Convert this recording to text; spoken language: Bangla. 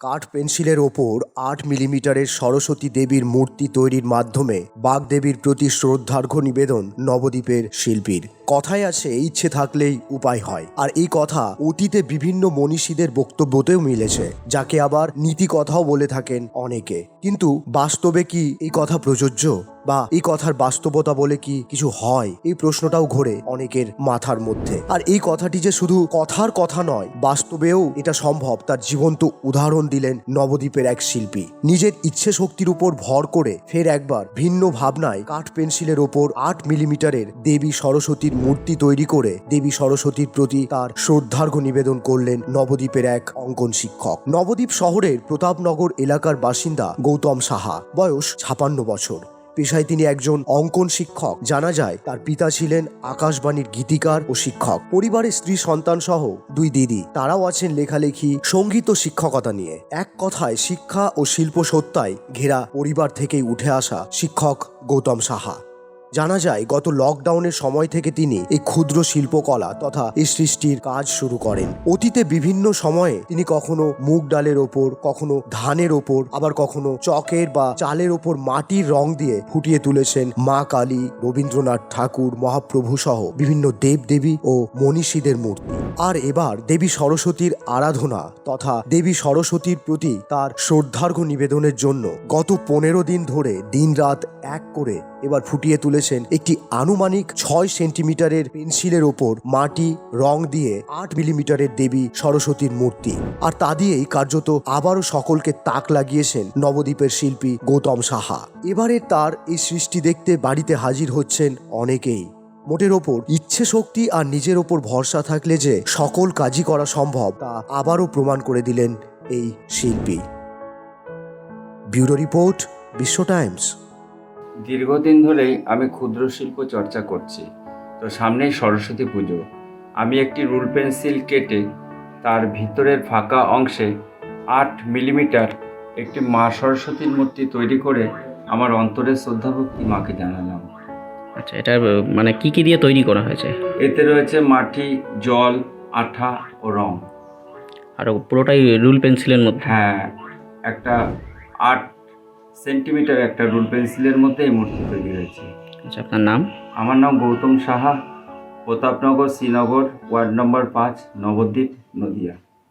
কাঠ পেন্সিলের ওপর আট মিলিমিটারের সরস্বতী দেবীর মূর্তি তৈরির মাধ্যমে বাগদেবীর প্রতি শ্রদ্ধার্ঘ্য নিবেদন নবদ্বীপের শিল্পীর। কথায় আছে, ইচ্ছে থাকলেই উপায় হয়। আর এই কথা অতীতে বিভিন্ন মনীষীদের বক্তব্যতেও মিলেছে, যাকে আবার নীতি কথাও বলে থাকেন অনেকে। কিন্তু বাস্তবে কি এই কথা প্রযোজ্য? বা এই কথার বাস্তবতা বলে কি কিছু হয়? এই প্রশ্নটাও ঘোরে অনেকের মাথার মধ্যে। আর এই কথাটি যে শুধু কথার কথা নয়, বাস্তবেও এটা সম্ভব। তার জীবন্ত উদাহরণ দিলেন নবদ্বীপের এক শিল্পী। নিজের ইচ্ছে শক্তির উপর ভর করে ফের একবার ভিন্ন ভাবনায় কাঠ পেন্সিলের ওপর আট মিলিমিটারের দেবী সরস্বতীর মূর্তি তৈরি করে দেবী সরস্বতীর প্রতি তার শ্রদ্ধার্ঘ্য নিবেদন করলেন নবদ্বীপের এক অঙ্কন শিক্ষক। নবদ্বীপ শহরের প্রতাপনগর এলাকার বাসিন্দা গৌতম সাহা। বয়স ছাপান্ন বছর। পেশায় তিনি একজন অঙ্কন শিক্ষক। জানা যায়, তার পিতা ছিলেন আকাশবাণীর গীতিকার ও শিক্ষক। পরিবারের স্ত্রী, সন্তান সহ দুই দিদি। তারাও আছেন লেখালেখি, সংগীত ও শিক্ষকতা নিয়ে। এক কথায়, শিক্ষা ও শিল্প সত্তায় ঘেরা পরিবার থেকেই উঠে আসা শিক্ষক গৌতম সাহা। জানা যায়, গত লকডাউনের সময় থেকে তিনি এই ক্ষুদ্র শিল্পকলা তথা এই সৃষ্টির কাজ শুরু করেন। অতীতে বিভিন্ন সময়ে তিনি কখনো মুগ ডালের ওপর, কখনো ধানের ওপর, আবার কখনো চকের বা চালের ওপর মাটির রং দিয়ে ফুটিয়ে তুলেছেন মা কালী, রবীন্দ্রনাথ ঠাকুর, মহাপ্রভু সহ বিভিন্ন দেবদেবী ও মনীষীদের মূর্তি। আর এবার দেবী সরস্বতীর আরাধনা তথা দেবী সরস্বতীর প্রতি তার শ্রদ্ধার্ঘ্য নিবেদনের জন্য গত পনেরো দিন ধরে দিনরাত এক করে এবার ফুটিয়ে তুলেছেন একটি আনুমানিক ছয় সেন্টিমিটারের পেন্সিলের ওপর মাটি, রং দিয়ে আট মিলিমিটারের দেবী সরস্বতীর মূর্তি। আর তা দিয়েই কার্যত আবারও সকলকে তাক লাগিয়েছেন নবদ্বীপের শিল্পী গৌতম সাহা। এবারে তার এই সৃষ্টি দেখতে বাড়িতে হাজির হচ্ছেন অনেকেই। মোটের ওপর ইচ্ছে শক্তি আর নিজের ওপর ভরসা থাকলে যে সকল কাজই করা সম্ভব, তা আবারও প্রমাণ করে দিলেন এই শিল্পী। Bureau report, Biswa Times. দীর্ঘদিন ধরেই আমি ক্ষুদ্র শিল্প চর্চা করছি। তো সামনেই সরস্বতী পুজো। আমি একটি রুল পেন্সিল কেটে তার ভিতরের ফাঁকা অংশে আট মিলিমিটার একটি মা সরস্বতীর মূর্তি তৈরি করে আমার অন্তরের শ্রদ্ধাভক্তি মাকে জানালাম। আচ্ছা এটা মানে কি কি দিয়ে তৈরি করা হয়েছে? এতে রয়েছে মাটি জল আঠা ও রং। আর পুরোটাই রুল পেন্সিলের মধ্যে? হ্যাঁ একটা আট সেন্টিমিটার একটা রুল পেন্সিলের মধ্যে এই মূর্তি তৈরি হয়েছে। আচ্ছা আপনার নাম? আমার নাম গৌতম সাহা প্রতাপনগর শ্রীনগর ওয়ার্ড নম্বর পাঁচ নবদ্বীপ নদিয়া।